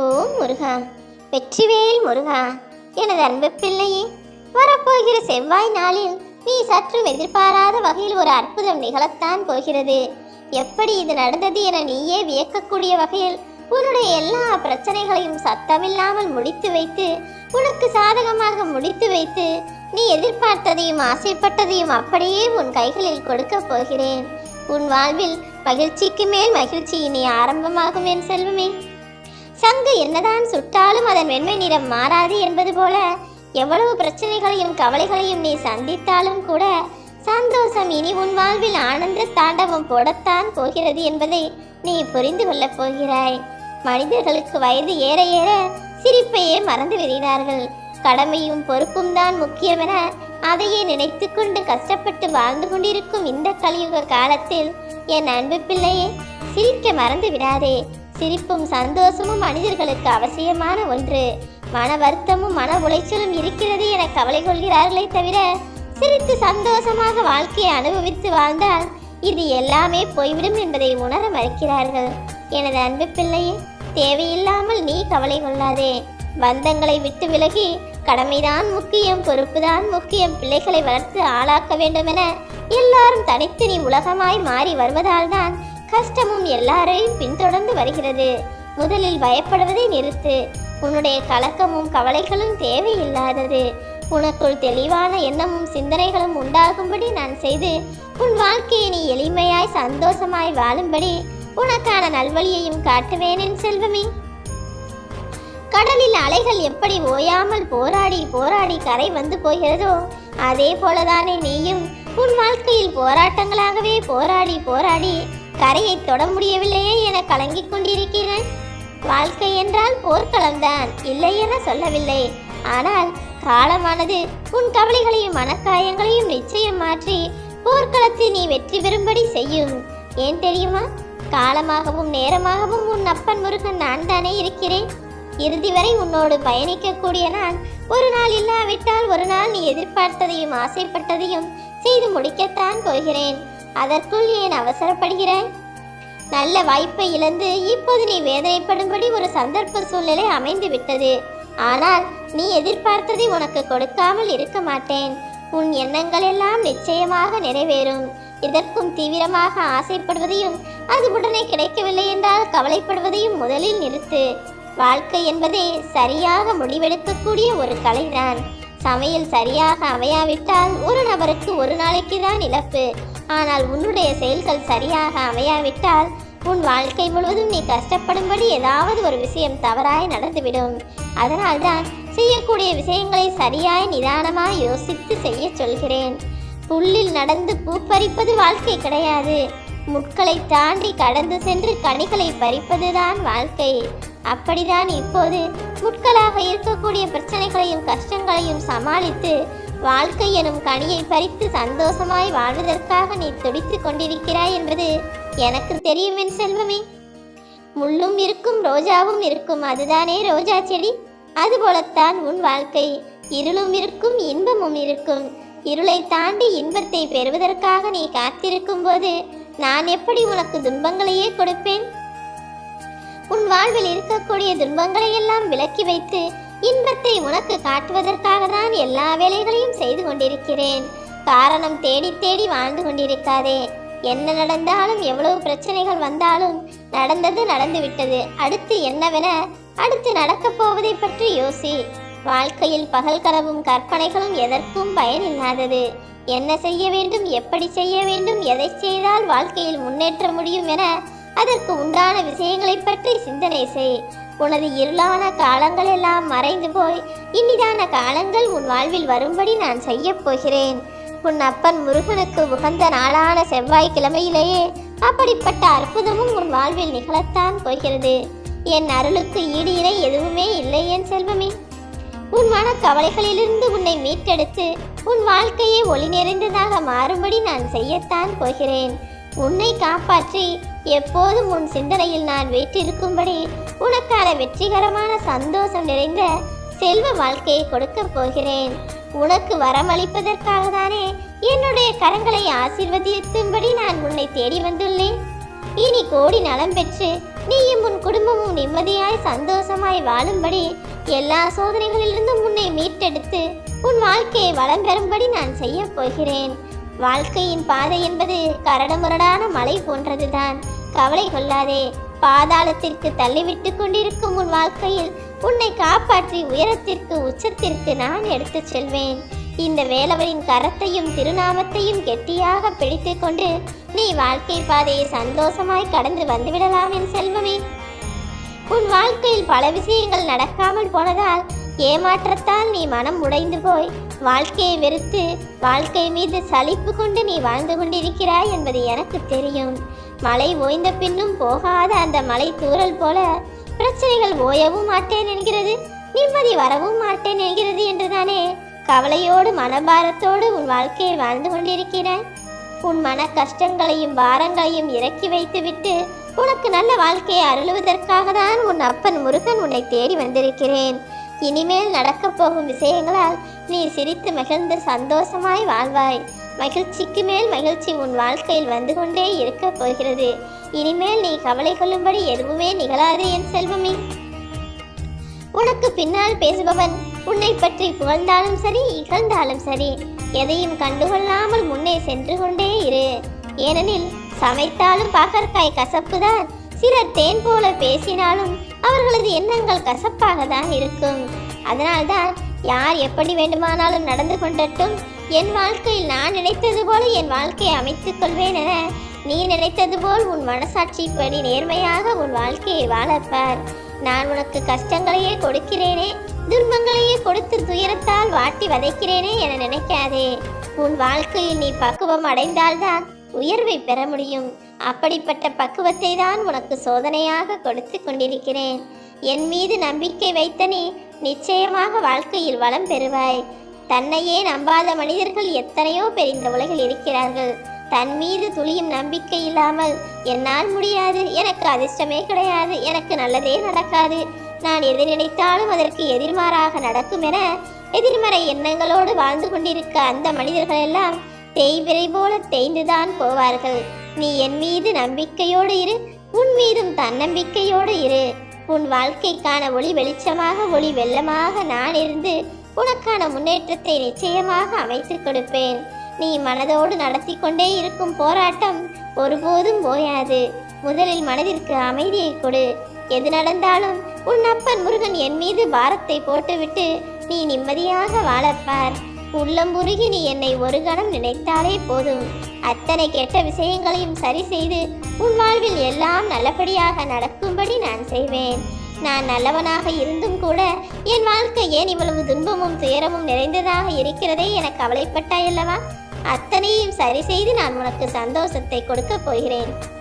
ஓ முருகா. வெற்றிவேல் முருகா. எனது அன்பு பிள்ளையே வரப்போகிற செவ்வாய் நாளில் நீ சற்றும் எதிர்பாராத வகையில் ஒரு அற்புதம் நிகழத்தான் போகிறது. எப்படி இது நடந்தது என நீயே வியக்கக்கூடிய வகையில் உன்னுடைய எல்லா பிரச்சனைகளையும் சத்தமில்லாமல் முடித்து வைத்து உனக்கு சாதகமாக முடித்து வைத்து நீ எதிர்பார்த்ததையும் ஆசைப்பட்டதையும் அப்படியே உன் கைகளில் கொடுக்கப் போகிறேன். உன் வாழ்வில் மகிழ்ச்சிக்கு மேல் மகிழ்ச்சி இனி ஆரம்பமாகும் என் செல்வமே. சங்கு என்னதான் சுட்டாலும் அதன் வெண்மை நிறம் மாறாது என்பது போல எவ்வளவு பிரச்சனைகளையும் கவலைகளையும் நீ சந்தித்தாலும் கூட சந்தோஷம் இனி உன் வாழ்வில் ஆனந்த தாண்டவம் போடத்தான் போகிறது என்பதை நீ புரிந்து கொள்ளப் போகிறாய். மனிதர்களுக்கு வயது ஏற ஏற சிரிப்பையே மறந்து விடுகிறார்கள். கடமையும் பொறுப்பும் தான் முக்கியமென அதையே நினைத்து கொண்டு கஷ்டப்பட்டு வாழ்ந்து கொண்டிருக்கும் இந்த கலியுக காலத்தில் என் அன்பு பிள்ளையே சிரிக்க மறந்து விடாதே. சிரிப்பும் சந்தோஷமும் மனிதர்களுக்கு அவசியமான ஒன்று. மன வருத்தமும் மன உளைச்சலும் இருக்கிறது என கவலை கொள்கிறார்களே தவிர சிரித்து சந்தோஷமாக வாழ்க்கையை அனுபவித்து வாழ்ந்தால் இது எல்லாமே போய்விடும் என்பதை உணர மறுக்கிறார்கள். எனது அன்பு பிள்ளையே தேவையில்லாமல் நீ கவலை கொள்ளாதே. பந்தங்களை விட்டு விலகி கடமைதான் முக்கியம் பொறுப்புதான் முக்கியம் பிள்ளைகளை வளர்த்து ஆளாக்க வேண்டும் என எல்லாரும் தனித்தனி உலகமாய் மாறி வருவதால் தான் கஷ்டமும் எல்லாரையும் பின்தொடர்ந்து வருகிறது. முதலில் பயப்படுவதை நிறுத்து. உன்னுடைய கலக்கமும் கவலைகளும் தேவையில்லாதது. உனக்குள் தெளிவான எண்ணமும் சிந்தனைகளும் உண்டாகும்படி நான் செய்து உன் வாழ்க்கையை நீ எளிமையாய் சந்தோஷமாய் வாழும்படி உனக்கான நல்வழியையும் காட்டுவேன் என் செல்வமே. கடலில் அலைகள் எப்படி ஓயாமல் போராடி போராடி கரை வந்து போகிறதோ அதே போலதானே நீயும் உன் வாழ்க்கையில் போராட்டங்களாகவே போராடி போராடி கரையை தொட முடியவில்லையே என கலங்கிக் கொண்டிருக்கிறேன். வாழ்க்கை என்றால் போர்க்களம்தான் இல்லை என சொல்லவில்லை. ஆனால் காலமானது உன் கவலைகளையும் மனக்காயங்களையும் நிச்சயம் மாற்றி போர்க்களத்தில் நீ வெற்றி பெறும்படி செய்யும். ஏன் தெரியுமா? காலமாகவும் நேரமாகவும் உன் அப்பன் முருகன் நான் தானே இருக்கிறேன். இறுதி வரை உன்னோடு பயணிக்கக்கூடிய நான் ஒரு நாள் இல்லாவிட்டால் ஒரு நாள் நீ எதிர்பார்த்ததையும் ஆசைப்பட்டதையும் செய்து முடிக்கத்தான் போகிறேன். அதற்குள் ஏன் அவசரப்படுகிறாய்? நல்ல வாய்ப்பை இழந்து இப்போது நீ வேதனைப்படும்படி ஒரு சந்தர்ப்ப சூழ்நிலை அமைந்து விட்டது. ஆனால் நீ எதிர்பார்த்ததை உனக்கு கொடுக்காமல் இருக்க மாட்டேன். உன் எண்ணங்கள் எல்லாம் நிச்சயமாக நிறைவேறும். இதற்கும் தீவிரமாக ஆசைப்படுவதையும் அது உடனே கிடைக்கவில்லை என்றால் கவலைப்படுவதையும் முதலில் நிறுத்து. வாழ்க்கை என்பதே சரியாக முடிவெடுக்கக்கூடிய ஒரு கலைதான். சமையல் சரியாக அமையாவிட்டால் ஒரு நபருக்கு ஒரு நாளைக்கு தான் இழப்பு. ஆனால் உன்னுடைய செயல்கள் சரியாக அமையாவிட்டால் உன் வாழ்க்கை முழுவதும் நீ கஷ்டப்படும்படி ஏதாவது ஒரு விஷயம் தவறாய் நடந்துவிடும். அதனால்தான் செய்யக்கூடிய விஷயங்களை சரியாய் நிதானமாய் யோசித்து செய்ய சொல்கிறேன். புல்லில் நடந்து பூ பறிப்பது வாழ்க்கை கிடையாது. முட்களை தாண்டி கடந்து சென்று கனிகளை பறிப்பதுதான் வாழ்க்கை. அப்படிதான் இப்போது முட்களாக இருக்கக்கூடிய பிரச்சனைகளையும் கஷ்டங்களையும் சமாளித்து வாழ்க்கை எனும் கனியை பறித்து சந்தோஷமாய் வாழ்வதற்காக நீ துடித்துக் கொண்டிருக்கிறாய் என்பது எனக்கு தெரியும் என் செல்வமே. முள்ளும் இருக்கும் ரோஜாவும் இருக்கும் அதுதானே ரோஜா செடி. அதுபோலத்தான் உன் வாழ்க்கை. இருளும் இருக்கும் இன்பமும் இருக்கும். இருளை தாண்டி இன்பத்தை பெறுவதற்காக நீ காத்திருக்கும் போது நான் எப்படி உனக்கு துன்பங்களையே கொடுப்பேன்? உன் வாழ்வில் இருக்கக்கூடிய துன்பங்களை எல்லாம் விலக்கி வைத்து இன்பத்தை உனக்கு காட்டுவதற்காக தான் எல்லா வேலைகளையும் செய்து கொண்டிருக்கிறேன். காரணம் தேடி தேடி வாழ்ந்து கொண்டிருக்காதே. என்ன நடந்தாலும் எவ்வளவு பிரச்சனைகள் வந்தாலும் நடந்தது நடந்து விட்டது அடுத்து என்னவென அடுத்து நடக்கப் போவதை பற்றி யோசி. வாழ்க்கையில் பகல் கரவும் கற்பனைகளும் எதற்கும் பயனில்லாதது. என்ன செய்ய வேண்டும் எப்படி செய்ய வேண்டும் எதை செய்தால் வாழ்க்கையில் முன்னேற்ற முடியும் என அதற்கு உண்டான விஷயங்களை பற்றி சிந்தனை செய். உனது இருளான காலங்கள் எல்லாம் மறைந்து போய் இனிதான காலங்கள் உன் வாழ்வில் வரும்படி நான் செய்யப் போகிறேன். உன் அப்பன் முருகனுக்கு உகந்த நாளான செவ்வாய்க்கிழமையிலேயே அப்படிப்பட்ட அற்புதமும் உன் வாழ்வில் நிகழத்தான் போகிறது. என் அருளுக்கு ஈடு இணை எதுவுமே இல்லை என் செல்வமே. உன் மன கவலைகளிலிருந்து உன்னை மீட்டெடுத்து உன் வாழ்க்கையை ஒளி நிறைந்ததாக மாறும்படி நான் செய்யத்தான் போகிறேன். உன்னை காப்பாற்றி எப்போதும் உன் சிந்தனையில் நான் வீற்றிருக்கும்படி உனக்கான வெற்றிகரமான சந்தோஷம் நிறைந்த செல்வ வாழ்க்கையை கொடுக்கப் போகிறேன். உனக்கு வரமளிப்பதற்காக தானே என்னுடைய கரங்களை ஆசீர்வதித்தும்படி நான் உன்னை தேடி வந்துள்ளேன். இனி கோடி நலம் பெற்று நீயும் உன் குடும்பமும் நிம்மதியாய் சந்தோஷமாய் வாழும்படி எல்லா சோதனைகளிலிருந்தும் உன்னை மீட்டெடுத்து உன் வாழ்க்கையை வளம் பெறும்படி நான் செய்ய போகிறேன். வாழ்க்கையின் பாதை என்பது கரடுமுரடான மலை போன்றதுதான். கவலை கொள்ளாதே. பாதாளத்திற்கு தள்ளிவிட்டு கொண்டிருக்கும் உன் வாழ்க்கையில் உன்னை காப்பாற்றி உயரத்திற்கு உச்சத்திற்கு நான் எடுத்துச் செல்வேன். இந்த வேலவரின் கரத்தையும் திருநாமத்தையும் கெட்டியாக பிடித்து கொண்டு நீ வாழ்க்கை பாதையை சந்தோஷமாய் கடந்து வந்துவிடலாம் என் செல்வமே. உன் வாழ்க்கையில் பல விஷயங்கள் நடக்காமல் போனதால் ஏமாற்றத்தால் நீ மனம் உடைந்து போய் வாழ்க்கையை வெறுத்து வாழ்க்கை மீது சலிப்பு கொண்டு நீ வாழ்ந்து கொண்டிருக்கிறாய் என்பது எனக்கு தெரியும். மலை ஓய்ந்த பின்னும் போகாத அந்த மலை தூரல் போல பிரச்சனைகள் ஓயவும் மாட்டேன் என்கிறது. நிம்மதி வரவும் மாட்டேன் என்கிறது என்றுதானே? கவலையோடு மனபாரத்தோடு உன் வாழ்க்கையை வாழ்ந்து கொண்டிருக்கிறாய். உன் மன கஷ்டங்களையும் பாரங்களையும் இறக்கி வைத்துவிட்டு உனக்கு நல்ல வாழ்க்கையை அருளுவதற்காக தான் உன் அப்பன் முருகன் உன்னை தேடி வந்திருக்கிறேன். இனிமேல் நடக்கப் போகும் விஷயங்களால் நீ சிரித்து மகிழ்ந்து சந்தோஷமாய் வாழ்வாய். மகிழ்ச்சிக்கு மேல் மகிழ்ச்சி உன் வாழ்க்கையில் வந்து கொண்டே இருக்கப் போகிறது. இனிமேல் நீ கவலை கொள்ளும்படி எதுவுமே நிகழாது என் செல்வமே. உனக்கு பின்னால் பேசுபவன் உன்னை பற்றி புகழ்ந்தாலும் சரி இகழ்ந்தாலும் சரி எதையும் கண்டுகொள்ளாமல் முன்னே சென்று கொண்டே இரு. ஏனெனில் சமைத்தாலும் பாகற்காய் கசப்புதான் சிலர் தேன் போல பேசினாலும் அவர்களது எண்ணங்கள் கசப்பாக தான் இருக்கும். அதனால்தான் யார் எப்படி வேண்டுமானாலும் நடந்து கொண்டட்டும். என் வாழ்க்கையில் நான் நினைத்தது போல என் வாழ்க்கையை அமைத்துக் கொள்வேன் என நீ நினைத்தது போல் உன் மனசாட்சிப்படி நேர்மையாக உன் வாழ்க்கையை வாழப்பார். நான் உனக்கு கஷ்டங்களையே கொடுக்கிறேனே துன்பங்களையே கொடுத்து துயரத்தால் வாட்டி வதைக்கிறேனே என நினைக்காதே. உன் வாழ்க்கையில் நீ பக்குவம் அடைந்தால்தான் உயர்வை பெற முடியும். அப்படிப்பட்ட பக்குவத்தை தான் உனக்கு சோதனையாக கொடுத்து கொண்டிருக்கிறேன். என் மீது நம்பிக்கை வைத்த நீ நிச்சயமாக வாழ்க்கையில் வளம் பெறுவாய். தன்னையே நம்பாத மனிதர்கள் எத்தனையோ பேர் இந்த உலகில் இருக்கிறார்கள். தன் மீது துளியும் நம்பிக்கை இல்லாமல் என்னால் முடியாது. எனக்கு அதிர்ஷ்டமே கிடையாது. எனக்கு நல்லதே நடக்காது. நான் எது நினைத்தாலும் அதற்கு எதிர்மாறாக நடக்கும் என எதிர்மறை எண்ணங்களோடு வாழ்ந்து கொண்டிருக்க அந்த மனிதர்கள் எல்லாம் தேய்விரை போல தேய்ந்துதான் போவார்கள். நீ என் மீது நம்பிக்கையோடு இரு உன் மீதும் தன்னம்பிக்கையோடு இரு. உன் வாழ்க்கைக்கான ஒளி வெளிச்சமாக ஒளி வெள்ளமாக நான் இருந்து உனக்கான முன்னேற்றத்தை நிச்சயமாக அமைத்துக் கொடுப்பேன். நீ மனதோடு நடத்தி கொண்டே இருக்கும் போராட்டம் ஒருபோதும் ஓயாது முதலில் மனதிற்கு அமைதியை கொடு. எது நடந்தாலும் உன் அப்பன் முருகன் என் மீது பாரத்தை போட்டுவிட்டு நீ நிம்மதியாக வாழப்பார். உள்ளம்புருகி நீ என்னை ஒரு கணம் நினைத்தாலே போதும். அத்தனை கெட்ட விஷயங்களையும் சரி செய்து உன் வாழ்வில் எல்லாம் நல்லபடியாக நடக்கும்படி நான் செய்வேன். நான் நல்லவனாக இருந்தும் கூட என் வாழ்க்கை ஏன் இவ்வளவு துன்பமும் துயரமும் நிறைந்ததாக இருக்கிறதே என கவலைப்பட்டாயல்லவா அத்தனையும் சரி செய்து நான் உனக்கு சந்தோஷத்தை கொடுக்கப் போகிறேன்.